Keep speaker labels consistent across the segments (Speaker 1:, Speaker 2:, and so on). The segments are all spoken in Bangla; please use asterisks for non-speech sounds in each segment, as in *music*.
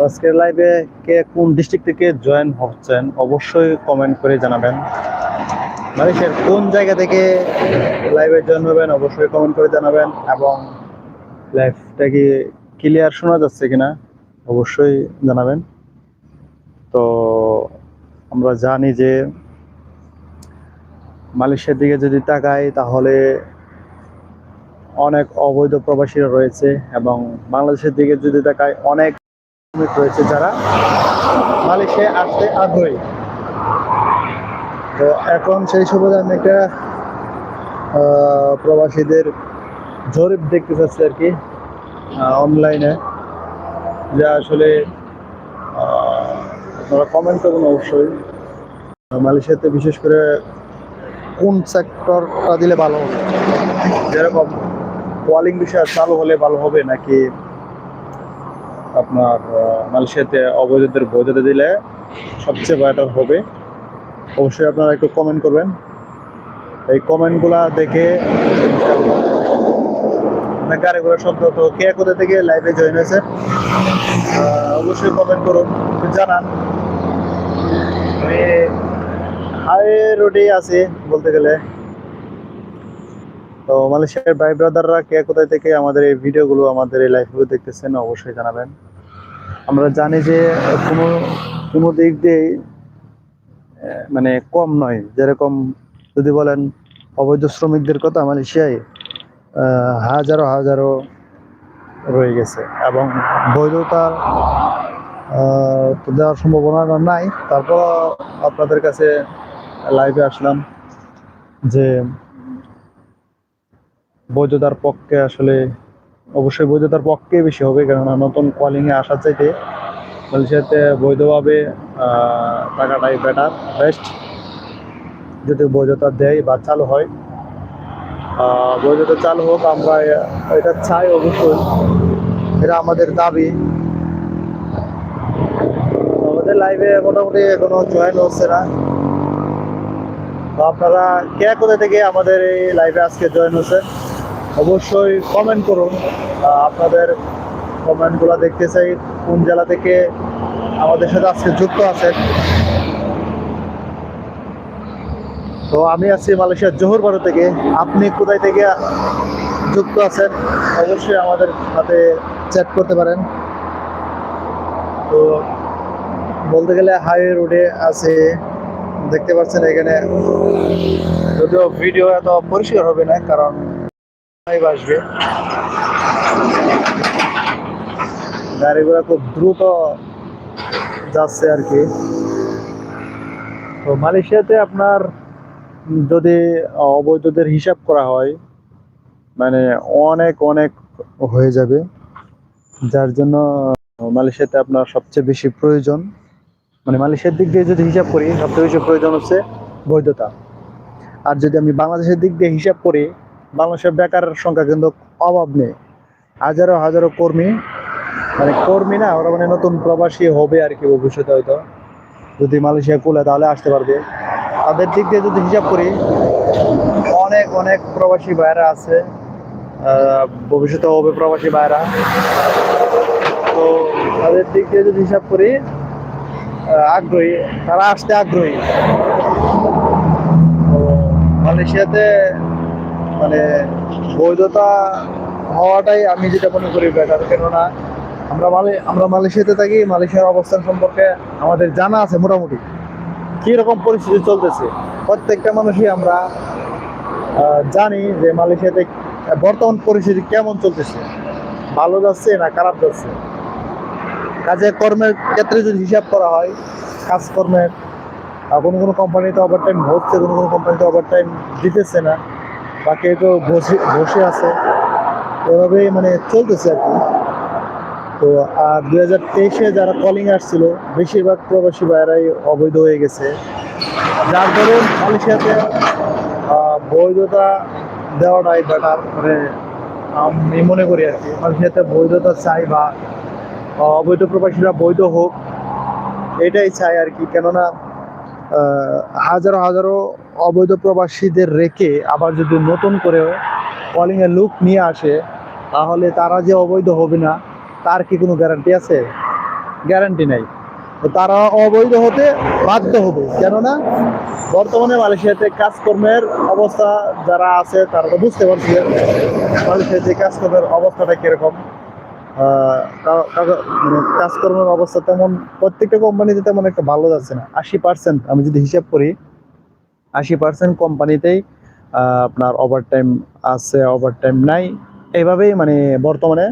Speaker 1: আজকের লাইভে কে কোন ডিস্ট্রিক্ট থেকে জয়েন হচ্ছেন, অবশ্যই কমেন্ট করে জানাবেন। মালয়েশিয়ার কোন জায়গা থেকে লাইভে জয়েন হবেন, অবশ্যই কমেন্ট করে জানাবেন এবং লাইভটা কি ক্লিয়ার শোনা যাচ্ছে কিনা, অবশ্যই জানাবেন। তো আমরা জানি যে মালয়েশিয়ার দিকে যদি তাকাই, তাহলে অনেক অবৈধ প্রবাসীরা রয়েছে এবং বাংলাদেশের দিকে যদি তাকাই, অনেক শ্রমিক রয়েছে যারা মালয়েশিয়ায় আসতে আগ্রহী। তো এখন সেই সুবাদে আমি একটা প্রবাসীদের জরিপ দেখতে চাচ্ছি আর কি অনলাইনে যা আসলে আপনারা কমেন্ট করুন অবশ্যই। মালয়েশিয়াতে বিশেষ করে কোন সেক্টরটা দিলে ভালো হবে? যেরকম ওয়ালিং বিষয় চালু হলে ভালো হবে নাকি আপনার মালয়েশিয়াতে অবৈধদের বৈধতা দিলে সবচেয়ে বেটার হবে। অবশ্যই আপনারা একটু কমেন্ট করবেন। এই কমেন্টগুলা দেখে গাড়িগুলো শব্দ তো কে কোথা থেকে লাইভে জয়েন হয়েছে? অবশ্যই কমেন্ট করুন জানান। হাই রোডে আছি বলতে গেলে। তো মালয়েশিয়ার ভাই ব্রাদাররা কে কোথায় থেকে আমাদের এই ভিডিওগুলো আমাদের এই লাইভগুলো দেখতেছেন, অবশ্যই জানাবেন। আমরা জানি যে কোনো কোনো দিক দিয়েই মানে কম নয়। যেরকম যদি বলেন অবৈধ শ্রমিকদের কথা মালয়েশিয়ায় হাজারো হাজারো রয়ে গেছে। এবং বৈধতা দেওয়ার সম্ভাবনা নাই। তারপর আপনাদের কাছে লাইভে আসলাম যে, বৈধতার পক্ষে আসলে অবশ্যই বৈধতার পক্ষে বেশি হবে, কেননা নতুন কলিং এ আসার চাইতে মালয়েশিয়াতে বৈধভাবে টাকাটাই বেটার বেস্ট যদি বৈধতা দেয় বা চালু হয়। বৈধতা চালু হোক, আমরা এটা চাই অবশ্যই। এটা আমাদের দাবি। আমাদের লাইভে মোটামুটি এখনও জয়েন হচ্ছে না। আপনারা কে কোথা থেকে আমাদের এই লাইভে আজকে জয়েন হচ্ছে? অবশ্যই কমেন্ট করুন। আপনাদের কমেন্টগুলো দেখতে চাই, কোন জেলা থেকে আমাদের সাথে আজকে যুক্ত আছেন। তো আমি আছি মালয়েশিয়ার জোহরবাড়ু থেকে। আপনি কোথায় থেকে যুক্ত আছেন? অবশ্যই আমাদের সাথে চ্যাট করতে পারেন। তো বলতে গেলে হাইওয়ে রোডে আছে। দেখতে পাচ্ছেন এখানে। যদিও ভিডিও এত পরিষ্কার হবে না, কারণ লাইভ আসবে। খুব দ্রুত যাচ্ছে আর কি। তো মালয়েশিয়াতে আপনার যদি অবৈধদের হিসাব করা হয় মানে অনেক অনেক হয়ে যাবে। যার জন্য মালয়েশিয়াতে আপনার সবচেয়ে বেশি প্রয়োজন। মানে মালয়েশিয়ার দিক দিয়ে যদি হিসাব করি, সবচেয়ে বেশি প্রয়োজন হচ্ছে বৈধতা। আর যদি আমি বাংলাদেশের দিক দিয়ে হিসাব করি বাংলাদেশের বেকারের সংখ্যা কিন্তু অভাব নেই। হাজারো হাজারো কর্মী মানে কর্মী না, ওরা মানে নতুন প্রবাসী হবে আর কি ভবিষ্যতে হয়তো। যদি মালয়েশিয়া কুলে তাহলে আসতে পারবে। তাদের দিক দিয়ে যদি হিসাব করি, অনেক অনেক প্রবাসী ভাইরা আছে ভবিষ্যতে হবে প্রবাসী ভাইরা তো তাদের দিক দিয়ে যদি হিসাব করি আগ্রহী, তারা আসতে আগ্রহী। মালয়েশিয়াতে মানে বৈধতা হওয়াটাই আমি যেটা মনে করি বেটার কেননা আমরা মালে আমরা মালয়েশিয়াতে থাকি, মালয়েশিয়ার অবস্থান সম্পর্কে আমাদের জানা আছে মোটামুটি। কি রকম পরিস্থিতি চলতেছে? প্রত্যেকটা মানুষই আমরা জানি যে মালয়েশিয়াতে বর্তমান পরিস্থিতি কেমন চলতেছে? ভালো যাচ্ছে না খারাপ যাচ্ছে? কাজে কর্মের ক্ষেত্রে যদি হিসাব করা হয়, কাজকর্মের কোনো কোনো কোম্পানিতে ওভার টাইম হচ্ছে, কোনো কোনো কোম্পানিতে ওভার টাইম দিতেছে না। বা কেউ বসে বসে আছে। এভাবেই মানে চলতেছে আর কি। তো, আর দুই হাজার তেইশে যারা কলিং আসছিল, বেশিরভাগ প্রবাসী ভাইয়েরাই অবৈধ হয়ে গেছে। যার দরুন মালয়েশিয়াতে বৈধতা দেওয়াটাই বেটার মানে আমি মনে করি আর কি, মালয়েশিয়াতে বৈধতা চাই বা অবৈধ প্রবাসীরা বৈধ হোক, এটাই চাই আর কি। কেননা হাজারো হাজারো অবৈধ প্রবাসীদের রেখে আবার যদি নতুন করে কলিং এর লুক নিয়ে আসে, তাহলে তারা যে অবৈধ হবে না, তার কি কোনো গ্যারান্টি আছে? গ্যারান্টি নাই। তারা অবৈধ হতে বাধ্য হবে। কেননা বর্তমানে মালয়েশিয়াতে কাজকর্মের অবস্থা যারা আছে, তারা তো বুঝতে পারছে মালয়েশিয়াতে কাজকর্মের অবস্থাটা কীরকম। মানে কাজকর্মের অবস্থা তেমন, প্রত্যেকটা কোম্পানিতে তেমন একটা ভালো যাচ্ছে না। আশি পার্সেন্ট আমি যদি হিসাব করি আশি পার্সেন্ট কোম্পানিতেই আপনার ওভার টাইম আছে ওভার টাইম নাই। এইভাবেই মানে বর্তমানে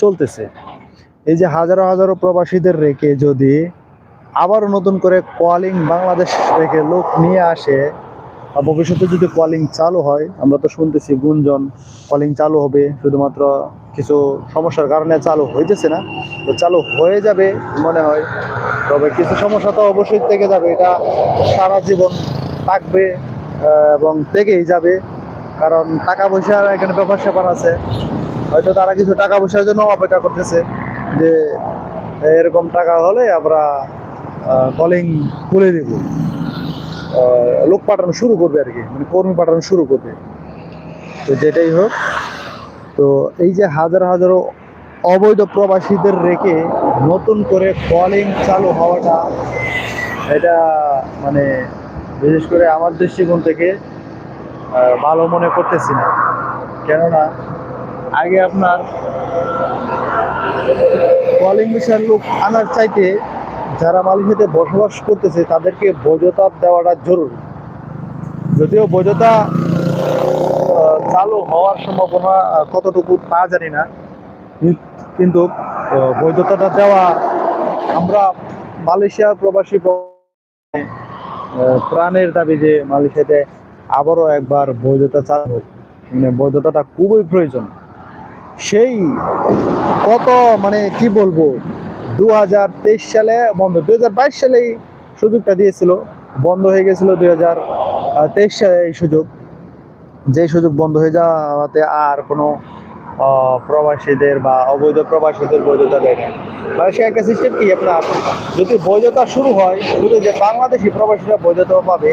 Speaker 1: চলতেছে। এই যে হাজারো হাজারো প্রবাসীদের রেখে যদি আবারও নতুন করে কলিং বাংলাদেশ থেকে লোক নিয়ে আসে, বা ভবিষ্যতে যদি কলিং চালু হয়, আমরা তো শুনতেছি গুঞ্জন কলিং চালু হবে, শুধুমাত্র কিছু সমস্যার কারণে চালু হইতেছে না। তো চালু হয়ে যাবে মনে হয়, তবে কিছু সমস্যা তো অবশ্যই থেকে যাবে। এটা সারা জীবন থাকবে এবং থেকেই যাবে। কারণ টাকা পয়সার এখানে ব্যাপার স্যাপার আছে। হয়তো তারা কিছু টাকা পয়সার জন্য অপেক্ষা করতেছে যে, এরকম টাকা হলে আমরা কলিং খুলে দেব। লোক পাঠানো শুরু করবে আর কি মানে কর্মী পাঠানো শুরু করবে। তো যেটাই হোক, তো এই যে হাজার হাজারো অবৈধ প্রবাসীদের রেখে নতুন করে কলিং চালু হওয়াটা, এটা মানে বিশেষ করে আমার দৃষ্টিকোণ থেকে ভালো মনে করতেছি না। কেননা, আগে আপনার কলিং মিশন লোক আনার চাইতে যারা মালয়েশিয়াতে বসবাস করতেছে, তাদেরকে বৈধতা দেওয়াটা জরুরি। যদিও বৈধতা চালু হওয়ার সম্ভাবনা কতটুকু তা জানি না। কিন্তু বৈধতাটা দেওয়া আমরা মালয়েশিয়ার প্রবাসী প্রাণের দাবি যে মালয়েশিয়াতে আবারও একবার বৈধতা চালু। মানে বৈধতাটা খুবই প্রয়োজন। সেই কত মানে কি বলব দু হাজার তেইশ সালে, বন্ধ দু হাজার বাইশ সালেই সুযোগটা দিয়েছিল। বন্ধ হয়ে গেছিল দুই হাজার তেইশ সালে এই সুযোগ। যে সুযোগ বন্ধ হয়ে যাওয়াতে আর কোনো প্রবাসীদের বা অবৈধ প্রবাসীদের বৈধতা দেয় না। মালয়েশিয়া একটা সিস্টেম কি আপনার, যদি বৈধতা শুরু হয়, শুধু যে বাংলাদেশি প্রবাসীরা বৈধতা পাবে,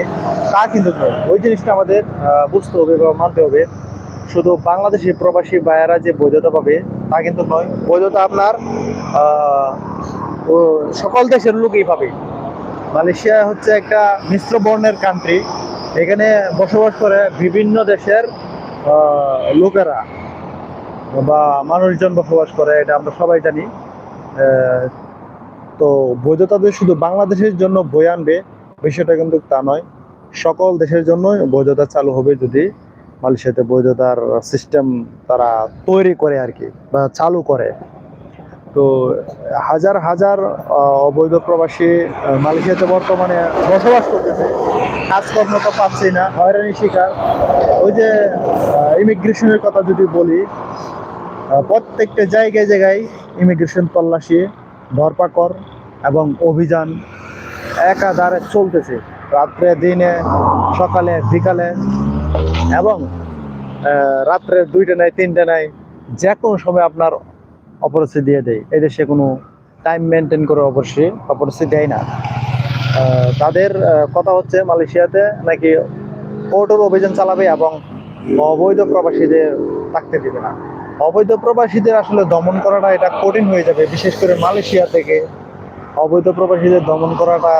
Speaker 1: তা কিন্তু নয়। ওই জিনিসটা আমাদের বুঝতে হবে বা মানতে হবে। শুধু বাংলাদেশি প্রবাসী ভাইয়েরা যে বৈধতা পাবে, তা কিন্তু নয়। বৈধতা আপনার সকল দেশের লোকই পাবে। মালয়েশিয়া হচ্ছে একটা মিশ্র বর্ণের কান্ট্রি এখানে বসবাস করে বিভিন্ন দেশের লোকেরা। বা মানুষজন বসবাস করে, এটা আমরা সবাই জানি। তো বৈধতা যে শুধু বাংলাদেশের জন্য বই আনবে, বিষয়টা কিন্তু তা নয়। সকল দেশের জন্যই বৈধতা চালু হবে যদি মালয়েশিয়াতে বৈধতার সিস্টেম তারা তৈরি করে আর কি, বা চালু করে। তো হাজার হাজার অবৈধ প্রবাসী মালয়েশিয়াতে বর্তমানে বসবাস করতেছে। কাজকর্ম তো পাচ্ছি না হয়রানি শিকার। ওই যে ইমিগ্রেশনের কথা যদি বলি প্রত্যেকটা জায়গায় জায়গায় ইমিগ্রেশন তল্লাশি, ধরপাকড় এবং অভিযান একাধারে চলতেছে। রাত্রে, দিনে, সকালে, বিকালে এবং রাত্রে দুইটা নাই, তিনটে নাই যে কোনো সময় আপনার অপরিস্থিতি দিয়ে দেয়। এদেশে কোনো টাইম মেনটেন করে অবশ্যই অপরিস্থিতি দেয় না। তাদের কথা হচ্ছে মালয়েশিয়াতে নাকি কঠোর অভিযান চালাবে এবং অবৈধ প্রবাসীদের থাকতে দিবে না। অবৈধ প্রবাসীদের আসলে দমন করাটা এটা কঠিন হয়ে যাবে, বিশেষ করে মালয়েশিয়া থেকে। অবৈধ প্রবাসীদের দমন করাটা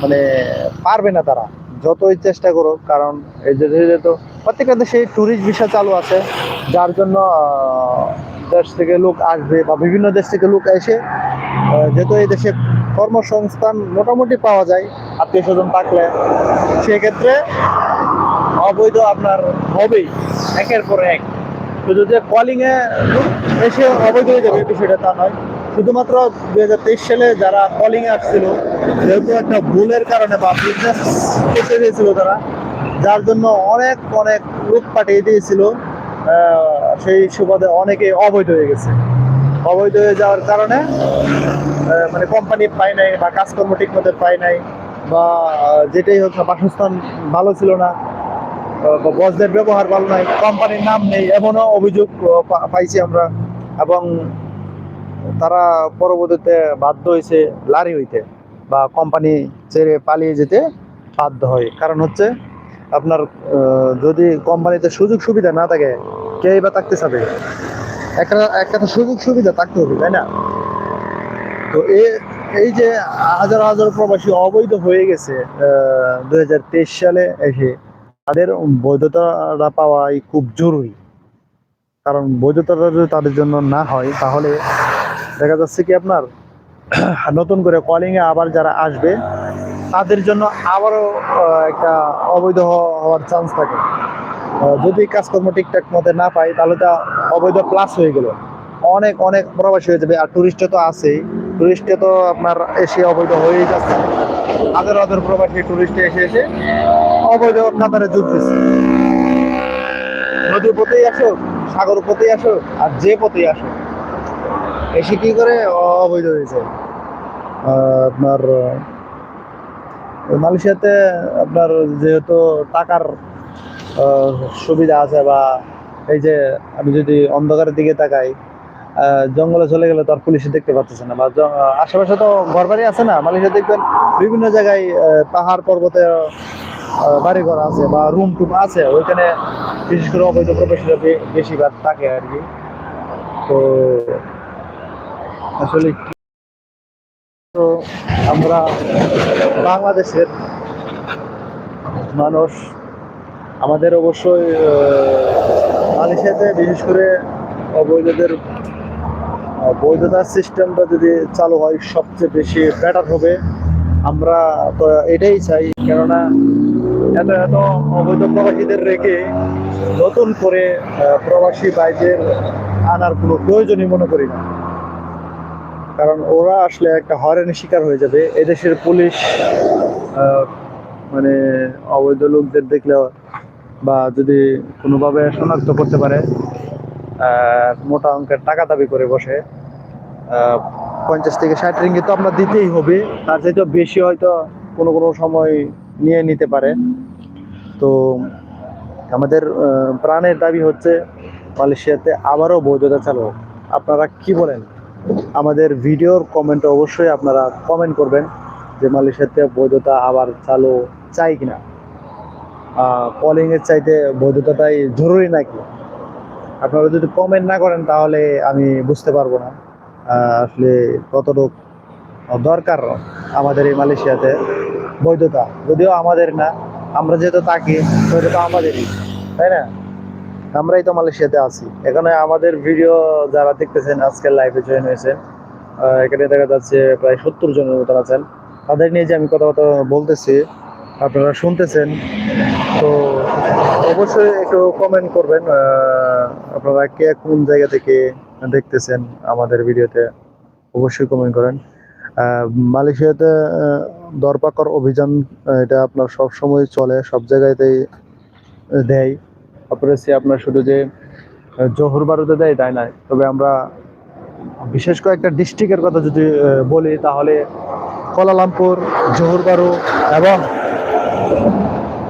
Speaker 1: মানে পারবে না তারা, যতই চেষ্টা করুক, কারণ এই যে যেহেতু প্রত্যেকটা দেশে ট্যুরিস্ট ভিসা চালু আছে, যার জন্য দেশ থেকে লোক আসবে বা বিভিন্ন দেশ থেকে লোক এসে যেহেতু এই দেশে কর্মসংস্থান মোটামুটি পাওয়া যায়, আত্মীয় স্বজন থাকলে, সেক্ষেত্রে অবৈধ আপনার হবেই, একের পর এক। শুধু যে কলিং এ এসে অবৈধ হয়ে যাবে, বিষয়টা তা নয়। শুধুমাত্র দুই হাজার তেইশ সালে যারা কলিং এ আসছিল, যেহেতু একটা ভুলের কারণে বা বিজনেস করতে দিয়েছিল তারা, যার জন্য অনেক অনেক লোক পাঠিয়ে দিয়েছিল সেই সুবাদে অনেকে অবৈধ হয়ে গেছে। অবৈধ হয়ে যাওয়ার কারণে মানে কোম্পানি পায় নাই বা কাজকর্ম ঠিক মতো পায় নাই বা যেটাই হোক বাসস্থান ভালো ছিল না। বসদের ব্যবহার ভালো নাই, কোম্পানির নাম নেই, এমনও অভিযোগ পাইছি আমরা। এবং তারা পরবর্তীতে বাধ্য হয়েছে লারি হইতে বা কোম্পানি ছেড়ে পালিয়ে যেতে বাধ্য হয়। কারণ হচ্ছে আপনার যদি কোম্পানিতে সুযোগ সুবিধা না থাকে কেই বা থাকতে চাবে? একটা একটা তো সুযোগ সুবিধা থাকতে হবে, তাই না? তো এই যে হাজার হাজার প্রবাসী অবৈধ হয়ে গেছে দুই হাজার তেইশ সালে এসে তাদের বৈধতাটা পাওয়াই খুব জরুরি। কারণ বৈধতাটা যদি তাদের জন্য না হয়, তাহলে দেখা যাচ্ছে কি আপনার, *clears throat* নতুন করে কলিংয়ে আবার যারা আসবে, তাদের জন্য আবারও একটা অবৈধ হওয়ার চান্স থাকে। যদি কাজকর্ম ঠিকঠাক মতে না পাই তাহলে তা অবৈধ প্লাস হয়ে গেল। অনেক অনেক প্রবাসী হয়ে যাবে, আর টুরিস্টে তো আছেই। টুরিস্টে তো আপনার এসে অবৈধ হয়েই যাচ্ছে। হাজার হাজার প্রবাসী টুরিস্টে এসে এসে অবৈধ কাতারে যুগতেছে নদীর পথেই আসো সাগর পথেই আসো, আর যে পথেই আসো, এসে কি করে? অবৈধ হয়েছে। আপনার, মালয়েশিয়াতে আপনার যেহেতু টাকার সুবিধা আছে বা এই যে আমি যদি অন্ধকারের দিকে তাকাই জঙ্গলে চলে গেলে তো আর পুলিশে দেখতে পাচ্ছে না বা আশেপাশে তো ঘরবাড়ি আছে না? মালয়েশিয়া দেখবেন বিভিন্ন জায়গায় পাহাড় পর্বতে আহ, বাড়ি ঘর আছে বা রুম টুম আছে ওইখানে বিশেষ করে অবৈধ প্রবেশীরা বেশিরভাগ থাকে আর কি। তো আসলে তো আমরা বাংলাদেশের মানুষ আমাদের অবশ্যই মালয়েশিয়াতে বিশেষ করে অবৈধদের বৈধতার সিস্টেমটা যদি চালু হয় সবচেয়ে বেশি বেটার হবে। আমরা তো এটাই চাই কেননা এত এত অবৈধ প্রবাসীদের রেখে নতুন করে প্রবাসী বাইদের আনার কোনো প্রয়োজনই মনে করি না। কারণ ওরা আসলে একটা হয়রানির শিকার হয়ে যাবে। এদেশের পুলিশ মানে অবৈধ লোকদের দেখলে বা যদি কোনোভাবে শনাক্ত করতে পারে মোটা অঙ্কের টাকা দাবি করে বসে পঞ্চাশ থেকে ষাট রিঙ্গিত তো আপনার দিতেই হবে। তার চাইতে বেশি হয়তো কোনো কোনো সময় নিয়ে নিতে পারে। তো আমাদের প্রাণের দাবি হচ্ছে মালয়েশিয়াতে আবারও বৈধতা চালু। আপনারা কি বলেন? আমাদের ভিডিওর কমেন্টে অবশ্যই আপনারা কমেন্ট করবেন যে মালয়েশিয়াতে বৈধতা আবার চালু চাই কিনা। কলিং এর চাইতে বৈধতাটাই জরুরি নাকি? আপনারা যদি কমেন্ট না করেন তাহলে আমি বুঝতে পারব না। আসলে কতটুক দরকার আমাদের এই মালয়েশিয়াতে বৈধতা? যদিও আমাদের না আমরা যেহেতু থাকি সেটা তো আমাদেরই তাই না? আমরাই তো মালয়েশিয়াতে আছি। এখানে আমাদের ভিডিও যারা দেখতেছেন আজকের লাইভে জয়েন হয়েছেন আহ, এখানে দেখা যাচ্ছে প্রায় সত্তর জনের মতো আছেন। তাদের নিয়ে যে আমি কথা কথা বলতেছি আপনারা শুনতেছেন তো অবশ্যই একটু কমেন্ট করবেন আপনারা কে কোন জায়গা থেকে দেখতেছেন আমাদের ভিডিওতে অবশ্যই কমেন্ট করেন। মালয়েশিয়াতে দরপাকর অভিযান এটা আপনার সব সময় চলে, সব জায়গাতেই দেয়। অপরেসি আপনার শুধু যে জোহর বারুদে দেয়, তাই নয়। তবে আমরা বিশেষ কয়েকটা ডিস্ট্রিক্টের কথা যদি বলি, তাহলে কোলালামপুর, জোহর বারু এবং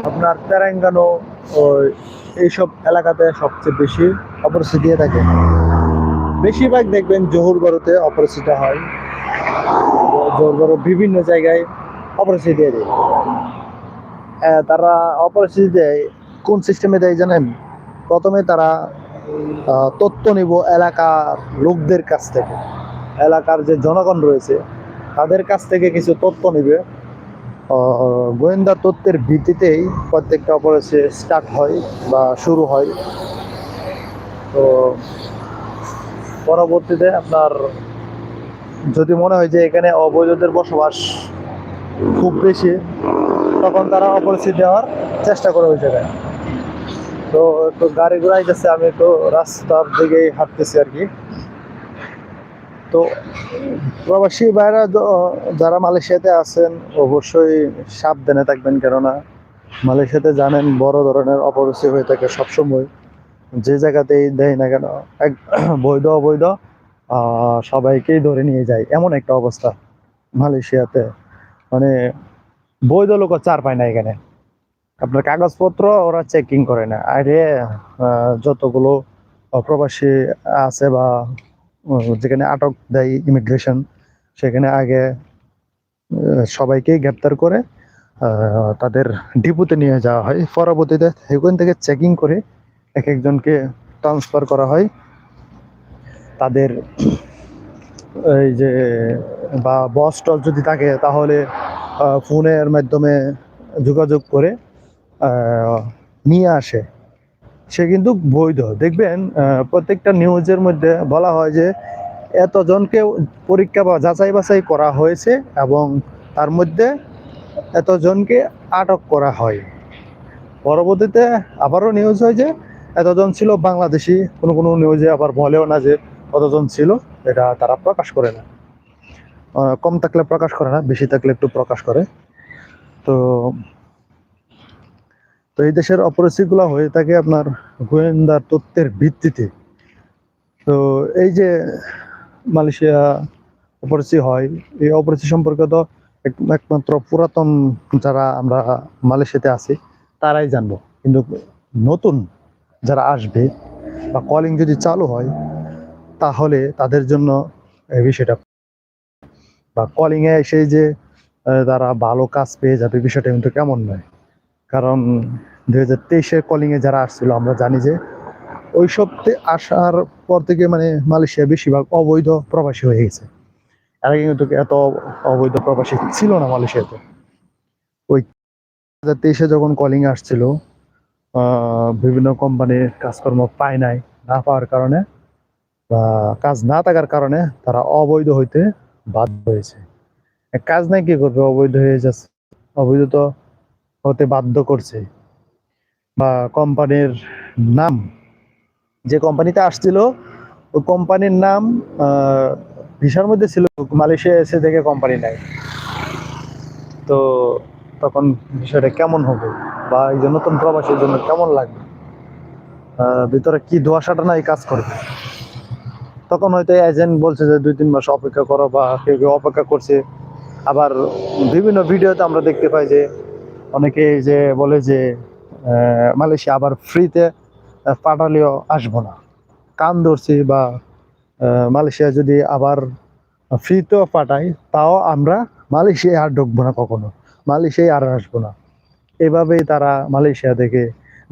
Speaker 1: আপনার তেরাঙ্গানো এইসব এলাকাতে সবচেয়ে বেশি অপরিচিত দিয়ে থাকে। বেশিরভাগ দেখবেন জোহর বারুতে অপরিস্থিতি হয়। জোহর বারু বিভিন্ন জায়গায় অপরিস্থিতি দিয়ে দেয় আহ, তারা অপরিস্থিতি দেয় কোন সিস্টেমে দেয় জানেন? প্রথমে তারা তথ্য নিব এলাকার লোকদের কাছ থেকে। এলাকার যে জনগণ রয়েছে তাদের কাছ থেকে কিছু তথ্য নিবে। গোয়েন্দা তথ্যের ভিত্তিতেই প্রত্যেকটা অপারেশন স্টার্ট হয় বা শুরু হয়। তো পরবর্তীতে আপনার যদি মনে হয় যে এখানে অবৈধদের বসবাস খুব বেশি, তখন তারা অপরিচিত দেওয়ার চেষ্টা করে ওই জায়গায়। তো একটু গাড়ি ঘোড়াই যাচ্ছে আমি একটু রাস্তার দিকেই হাঁটতেছি আর কি। তো প্রবাসী ভাইরা যারা মালয়েশিয়াতে আছেন, অবশ্যই সাবধানে থাকবেন, কেননা মালয়েশিয়াতে জানেন বড় ধরনের অপরিচি হয়ে থাকে সবসময়। যে জায়গাতেই দেয় না কেন, এক *clears throat* বৈধ অবৈধ সবাইকেই ধরে নিয়ে যায়। এমন একটা অবস্থা মালয়েশিয়াতে। মানে বৈধ লোক চার পায় না এখানে। আপনার কাগজপত্র ওরা চেকিং করে না। আরে যতগুলো প্রবাসী আছে বা যেখানে আটক দেয় ইমিগ্রেশন সেখানে আগে আহ, সবাইকেই গ্রেপ্তার করে তাদের ডিপুতে নিয়ে যাওয়া হয়। পরবর্তীতে সেখান থেকে চেকিং করে এক একজনকে ট্রান্সফার করা হয়। তাদের এই যে, বা বস টস যদি থাকে, তাহলে ফোনের মাধ্যমে যোগাযোগ করে নিয়ে আসে। সে কিন্তু বৈধ। দেখবেন প্রত্যেকটা নিউজের মধ্যে বলা হয় যে, এতজনকে পরীক্ষা বা যাচাই বাছাই করা হয়েছে এবং তার মধ্যে এতজনকে আটক করা হয়। পরবর্তীতে আবারও নিউজ হয় যে, এতজন ছিল বাংলাদেশি। কোনো কোনো নিউজে আবার বলেও না যে কতজন ছিল, এটা তারা প্রকাশ করে না। কম থাকলে প্রকাশ করে না, বেশি থাকলে একটু প্রকাশ করে। তো তো এই দেশের অপরাধীগুলো হয়ে থাকে আপনার গোয়েন্দার তথ্যের ভিত্তিতে। তো এই যে মালয়েশিয়া অপরাধী হয়, এই অপরাধী সম্পর্কে তো এক- একমাত্র পুরাতন যারা আমরা মালয়েশিয়াতে আছি, তারাই জানব। কিন্তু নতুন যারা আসবে বা কলিং যদি চালু হয় তাহলে তাদের জন্য বিষয়টা বা কলিং এ এসে যে তারা ভালো কাজ পেয়ে যাবে বিষয়টা কিন্তু কেমন নয়। কারণ দুই হাজার তেইশের কলিং এ যারা আসছিল, আমরা জানি যে ওই সপ্তাহে আসার পর থেকে মানে মালয়েশিয়া বেশিরভাগ অবৈধ প্রবাসী হয়ে গেছে। এর আগে কিন্তু এত অবৈধ প্রবাসী ছিল না মালয়েশিয়াতে। ওই দু হাজার তেইশে যখন কলিং আসছিল বিভিন্ন কোম্পানির কাজকর্ম পায় নাই না পাওয়ার কারণে বা কাজ না থাকার কারণে তারা অবৈধ হইতে বাধ্য হয়েছে। কাজ নাই কি করবে? অবৈধ হয়ে যাচ্ছে। অবৈধ তো হতে বাধ্য করছে। বা কোম্পানির নাম, যে কোম্পানিতে আসছিল, ওই কোম্পানির নাম ভিসার মধ্যে ছিল, মালয়েশিয়া এসে দেখে কোম্পানি নাই। তো তখন বিষয়টা কেমন হবে? বা এই যে নতুন প্রবাসীর জন্য কেমন লাগবে? ভিতরে কি ধোয়াশাটা নাই কাজ করবে? তখন হয়তো এজেন্ট বলছে যে দুই, তিন মাস অপেক্ষা করো বা কেউ কেউ অপেক্ষা করছে। আবার বিভিন্ন ভিডিওতে আমরা দেখতে পাই যে অনেকে যে বলে যে মালয়েশিয়া আবার ফ্রিতে পাঠালেও আসব না। কান ধরছি বা মালয়েশিয়া যদি আবার ফ্রিতেও পাঠাই, তাও আমরা মালয়েশিয়ায় আর ঢুকবো না কখনো। মালয়েশিয়ায় আর আসব না। এভাবেই তারা মালয়েশিয়া থেকে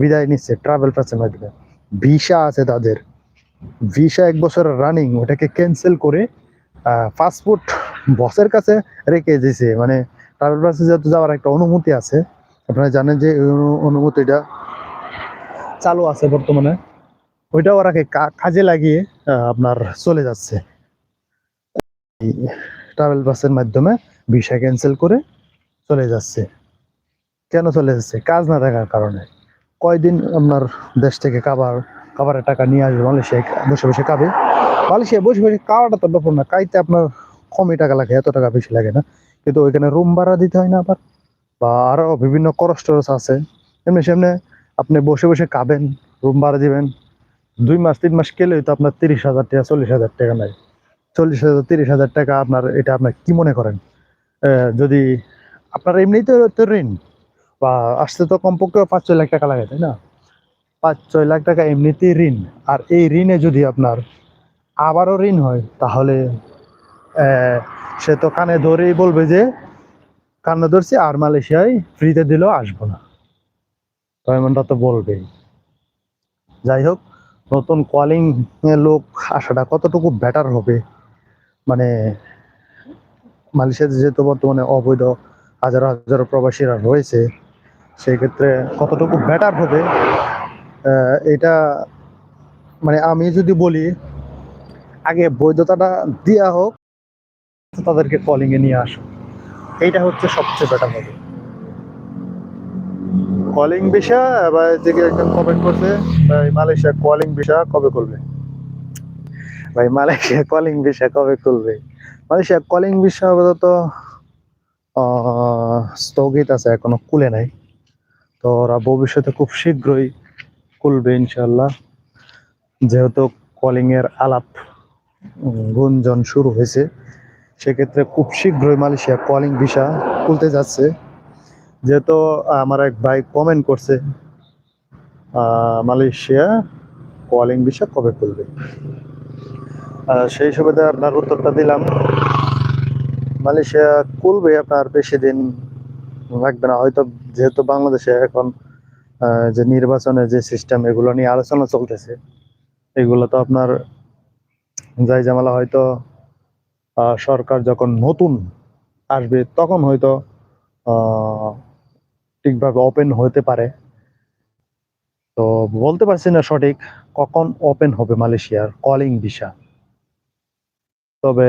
Speaker 1: বিদায় নিচ্ছে ট্রাভেল পাসের মাধ্যমে ভিসা আছে তাদের। ভিসা এক বছরের রানিং ওটাকে ক্যান্সেল করে পাসপোর্ট বসের কাছে রেখে দিয়েছে। মানে ট্রাভেল পাসে যেহেতু যাওয়ার একটা অনুমতি আছে, আপনারা জানেন যে অনুমতিটা চালু আছে বর্তমানে। ওইটা ওরা কাজে লাগিয়ে আপনার চলে যাচ্ছে। ট্রাভেল বাসের মাধ্যমে ভিসা ক্যান্সেল করে চলে যাচ্ছে। কেন চলে যাচ্ছে? কাজ না থাকার কারণে। কয়দিন আপনার দেশ থেকে খাবার খাবারের টাকা নিয়ে আসবে, মালয়েশিয়ায় বসে বসে খাবে। মালয়েশিয়ায় বসে বসে খাওয়াটা তো ব্যাপার না, খাইতে আপনার কমই টাকা লাগে, এত টাকা বেশি লাগে না। কিন্তু ওইখানে রুম ভাড়া দিতে হয় না আবার, বা আরও বিভিন্ন খরচ টরচ আছে। এমনি সেমনি আপনি বসে বসে খাবেন রুম ভাড়া দিবেন। দুই মাস, তিন মাস গেলেই তো আপনার তিরিশ হাজার টাকা, চল্লিশ হাজার টাকা নেয়। চল্লিশ হাজার, তিরিশ হাজার টাকা আপনার, এটা আপনার কি মনে করেন? যদি আপনার এমনিই তো তো ঋণ, বা আসতে তো কমপক্ষে পাঁচ, ছয় লাখ টাকা লাগে, তাই না? পাঁচ, ছয় লাখ টাকা এমনিতেই ঋণ। আর এই ঋণে যদি আপনার আবারও ঋণ হয়, তাহলে সে তো কানে ধরেই বলবে যে, কানে ধরছি, আর মালয়েশিয়ায় ফ্রিতে দিলেও আসব না। তো এমনটা তো বলবেই। যাই হোক, নতুন কলিং লোক আসাটা কতটুকু বেটার হবে? মানে মালয়েশিয়াতে যেহেতু বর্তমানে অবৈধ হাজারো হাজারো প্রবাসীরা রয়েছে, সেই ক্ষেত্রে কতটুকু বেটার হবে? এটা মানে আমি যদি বলি, আগে বৈধতাটা দেওয়া হোক, তাদেরকে কলিং এ নিয়ে আসো এইটা হচ্ছে সবচেয়ে বেটার হবে। কলিং ভিসা এবার থেকে একজন কমেন্ট করছে, ভাই মালয়েশিয়া কলিং ভিসা কবে করবে ভাই মালয়েশিয়া কলিং ভিসা কবে করবে মালয়েশিয়া কলিং ভিসা আপাতত স্থগিত আছে, এখনও খুলে নাই। তো ওরা ভবিষ্যতে খুব শীঘ্রই খুলবে ইনশাল্লাহ যেহেতু কলিং এর আলাপ গুঞ্জন শুরু হয়েছে, সেক্ষেত্রে খুব শীঘ্রই মালয়েশিয়া কলিং ভিসা খুলতে যাচ্ছে। যেহেতু আমার এক ভাই কমেন্ট করছে মালয়েশিয়া কলিং ভিসা কবে খুলবে? সেই সুবাদে আপনার উত্তরটা দিলাম। মালয়েশিয়া খুলবে আপনার বেশি দিন লাগবে না, হয়তো যেহেতু বাংলাদেশে এখন যে নির্বাচনের যে সিস্টেম এগুলো নিয়ে আলোচনা চলতেছে। এগুলো তো আপনার যাই জামালা হয়তো সরকার যখন নতুন আসবে, তখন হয়তো ঠিকভাবে ওপেন হতে পারে। তো বলতে পারছি না সঠিক কখন ওপেন হবে মালয়েশিয়ার কলিং ভিসা তবে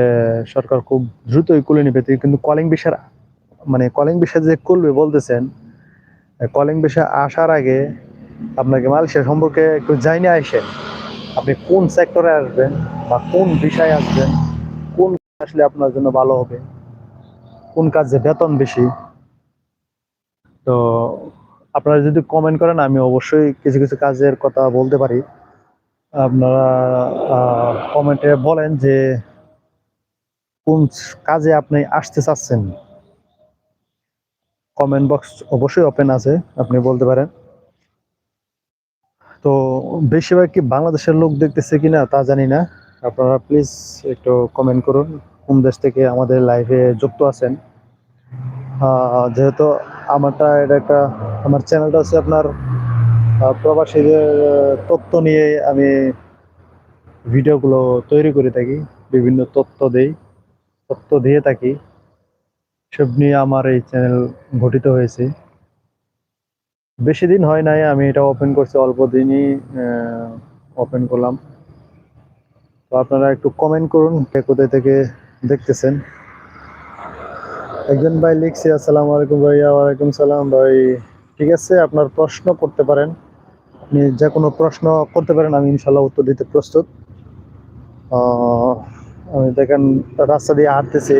Speaker 1: সরকার খুব দ্রুতই খুলে নিবে, কিন্তু কলিং ভিসার মানে কলিং ভিসা যে খুলবে বলতেছেন কলিং বিষয়ে আসার আগে আপনাকে মালয়েশিয়া সম্পর্কে একটু জানিয়ে আসেন, আপনি কোন সেক্টরে আসবেন বা কোন বিষয়ে আসবেন, কোন আসলে আপনার জন্য ভালো হবে, কোন কাজে বেতন বেশি? তো আপনারা যদি কমেন্ট করেন, আমি অবশ্যই কিছু কিছু কাজের কথা বলতে পারি। আপনারা কমেন্টে বলেন যে কোন কাজে আপনি আসতে চাচ্ছেন। কমেন্ট বক্স অবশ্যই ওপেন আছে, আপনি বলতে পারেন। তো বেশিরভাগ কি বাংলাদেশের লোক দেখতেছে কিনা তা জানি না। আপনারা প্লিজ একটু কমেন্ট করুন, কোন দেশ থেকে আমাদের লাইভে যুক্ত আছেন। যেহেতু আমারটা এটা একটা, আমার চ্যানেলটা হচ্ছে আপনার প্রবাসীদের তথ্য নিয়ে আমি ভিডিওগুলো তৈরি করে থাকি, বিভিন্ন তথ্য দেই, তথ্য দিয়ে থাকি। সব নিয়ে আমার এই চ্যানেল গঠিত হয়েছে। বেশি দিন হয় নাই, আমি এটা ওপেন করছি, অল্প দিনই ওপেন করলাম। তো আপনারা একটু কমেন্ট করুন, কে কোথায় থেকে দেখতেছেন। একজন ভাই লিখছি, আসসালামু আলাইকুম ভাইয়া, ওয়ালাইকুম সালাম ভাই। ঠিক আছে, আপনার প্রশ্ন করতে পারেন। আপনি যে কোনো প্রশ্ন করতে পারেন, আমি ইনশাল্লাহ উত্তর দিতে প্রস্তুত। আমি দেখেন, রাস্তা দিয়ে হাঁটতেছি।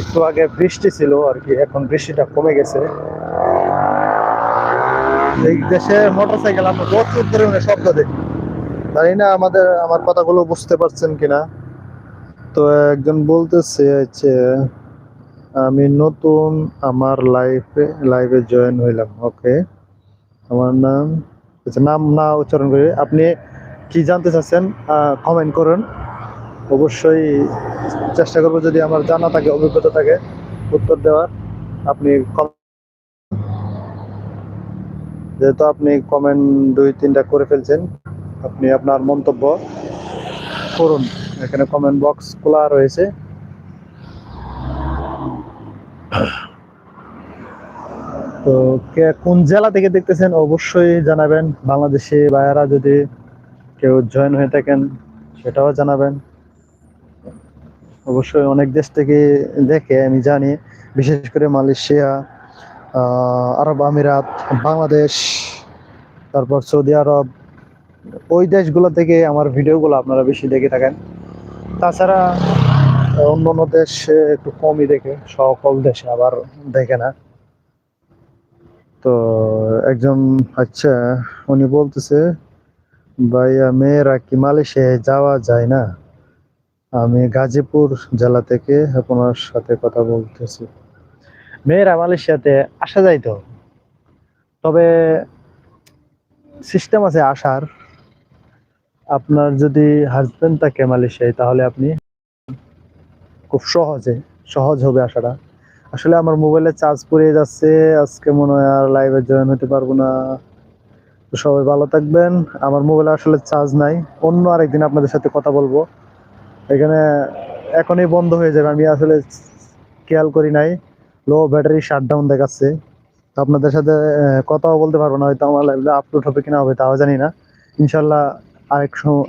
Speaker 1: একটু আগে বৃষ্টি ছিল আর কি, এখন বৃষ্টিটা কমে গেছে। এই দেশে মোটরসাইকেল আমরা প্রচুর পরিমাণে শব্দ দেখি। জানি না আমাদের, আমার কথাগুলো বুঝতে পারছেন কিনা। তো একজন বলতেছে যে, আমি নতুন আমার লাইফে লাইভে জয়েন হইলাম। ওকে আমার নাম আচ্ছা নাম না উচ্চারণ করে, আপনি কি জানতে চাচ্ছেন কমেন্ট করুন। অবশ্যই চেষ্টা করব যদি আমার জানা থাকে, অভিজ্ঞতা থাকে, উত্তর দেওয়ার। আপনি যেহেতু আপনি কমেন্ট দুই, তিনটা করে ফেলছেন, আপনি আপনার মন্তব্য করুন। এখানে কমেন্ট বক্স খোলা রয়েছে। তো কে কোন জেলা থেকে দেখতেছেন, অবশ্যই জানাবেন। বাংলাদেশি ভাইয়ারা যদি কেউ জয়েন হয়ে থাকেন, সেটাও জানাবেন। অবশ্যই অনেক দেশ থেকে দেখে, আমি জানি। বিশেষ করে মালয়েশিয়া আরব আমিরাত, বাংলাদেশ, তারপর সৌদি আরব, ওই দেশগুলো থেকে আমার ভিডিওগুলো আপনারা বেশি দেখে থাকেন। তাছাড়া অন্য অন্য দেশ একটু কমই দেখে, সকল দেশে আবার দেখে না। তো একজন আচ্ছা উনি বলতেছে, ভাইয়া, মেয়েরা কি মালয়েশিয়ায় যাওয়া যায় না? আমি গাজীপুর জেলা থেকে আপনার সাথে কথা বলতেছি। মেয়েরা মালয়েশিয়াতে আসা যায় তো? তবে সিস্টেম আছে আসার। আপনার যদি হাজবেন্ড থাকে মালয়েশিয়ায়, তাহলে আপনি খুব সহজে, সহজ হবে আসাটা। আসলে আমার মোবাইলে চার্জ পড়ে যাচ্ছে, আজকে মনে হয় আর লাইভে জয়েন হতে পারব না। সবাই ভালো থাকবেন। আমার মোবাইলে আসলে চার্জ নাই। অন্য আরেকদিন আপনাদের সাথে কথা বলব। এখানে এখনই বন্ধ হয়ে যাবে। আমি আসলে খেয়াল করি নাই। লো ব্যাটারি শাটডাউন দেখাচ্ছে। আপনাদের সাথে কথাও বলতে পারব না, হয়তো আমার লাইভে আপলোড হবে কিনা হবে, তাও জানি না। ইনশাল্লাহ আরেক সময়